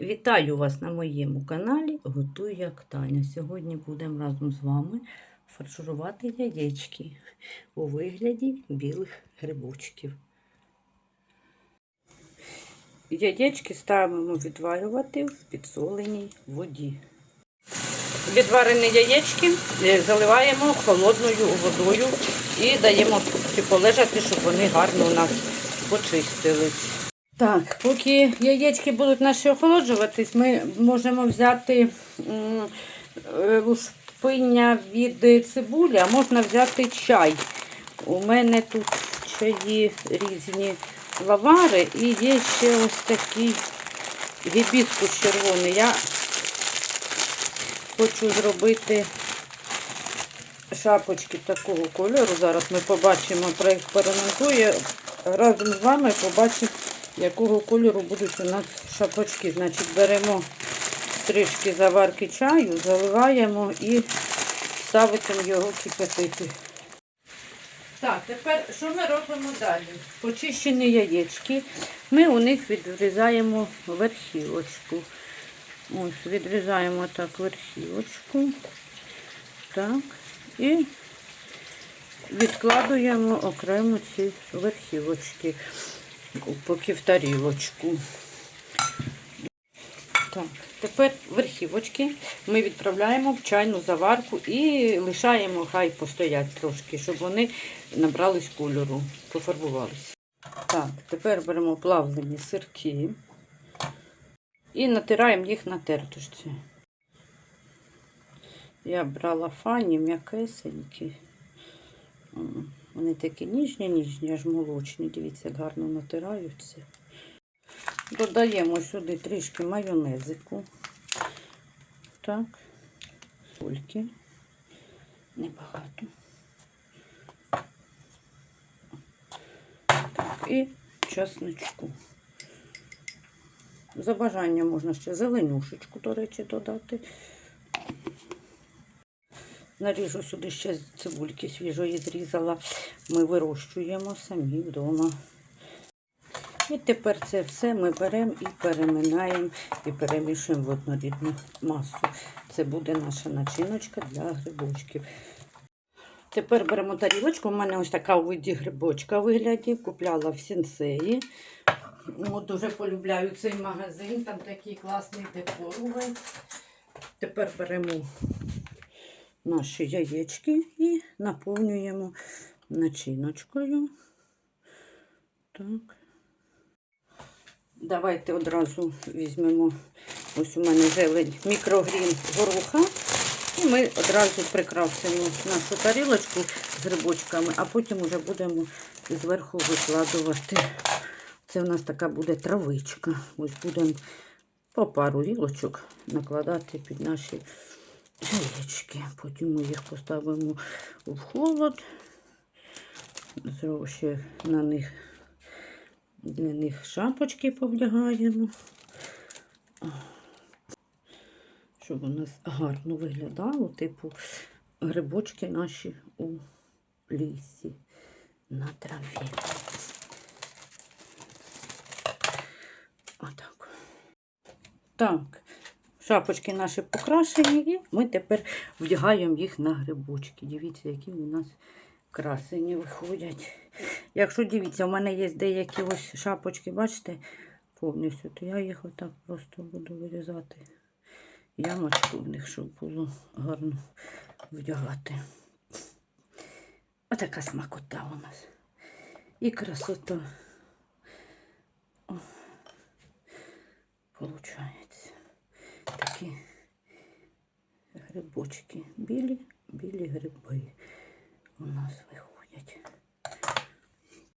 Вітаю вас на моєму каналі Готуй як Таня. Сьогодні будемо разом з вами фарширувати яєчки у вигляді білих грибочків. Яєчки ставимо відварювати в підсоленій воді. Відварені яєчки е, заливаємо холодною водою і даємо полежати, щоб вони гарно у нас почистились. Так, поки яєчки будуть наші охолоджуватись, ми можемо взяти м, е, лушпиння від цибулі, а можна взяти чай. У мене тут чаї різні лавари і є ще ось такий гібіскус червоний. Я хочу зробити шапочки такого кольору. Зараз ми побачимо, проекспериментую. Разом з вами побачимо, якого кольору будуть у нас шапочки. Значить, беремо трішки заварки чаю, заливаємо і ставимо його кипятити. Так, тепер що ми робимо далі? Почищені яєчки. Ми у них відрізаємо верхівочку. Ось, відрізаємо так верхівочку. Так. І відкладуємо окремо ці верхівочки, поки в тарілочку. Так, тепер верхівочки ми відправляємо в чайну заварку і лишаємо, хай постоять трошки, щоб вони набрались кольору, пофарбувалися. Так, тепер беремо плавлені сирки і натираємо їх на тертушці. Я брала фані м'якесенькі. Вони такі ніжні, ніжні, аж молочні. Дивіться, як гарно натираються. Додаємо сюди трішки майонезику. Так, сольки. Небагато. Так, і часничку. За бажанням можна ще зеленюшечку, до речі, додати. Наріжу сюди ще цибульки свіжої зрізала. Ми вирощуємо самі вдома. І тепер це все ми беремо і переминаємо і перемішуємо в однорідну масу. Це буде наша начиночка для грибочків. Тепер беремо тарілочку. У мене ось така у виді грибочка вигляді. Купляла в сінсеї. Ну, Дуже полюбляю цей магазин, там такий класний декор увесь. Тепер беремо наші яєчки і наповнюємо начиночкою. Так. Давайте одразу візьмемо, ось у мене зелень мікрогрін гороха. І ми одразу прикрасимо нашу тарілочку з грибочками, а потім вже будемо зверху викладувати. Це у нас така буде травичка. Ось будемо по пару гілочок накладати під наші яєчки. Потім ми їх поставимо в холод. Знову ще на них для них шапочки повдягаємо. Щоб у нас гарно виглядало, типу грибочки наші у лісі на траві. Отак. Так, шапочки наші покрашені, і ми тепер вдягаємо їх на грибочки. Дивіться, які у нас красені виходять. Якщо дивіться, у мене є деякі ось шапочки, бачите, повністю, то я їх отак просто буду вирізати. Ямочку в них, щоб було гарно вдягати. Отака смакота у нас. І красота. Получається. Такі грибочки. Білі, білі гриби у нас виходять.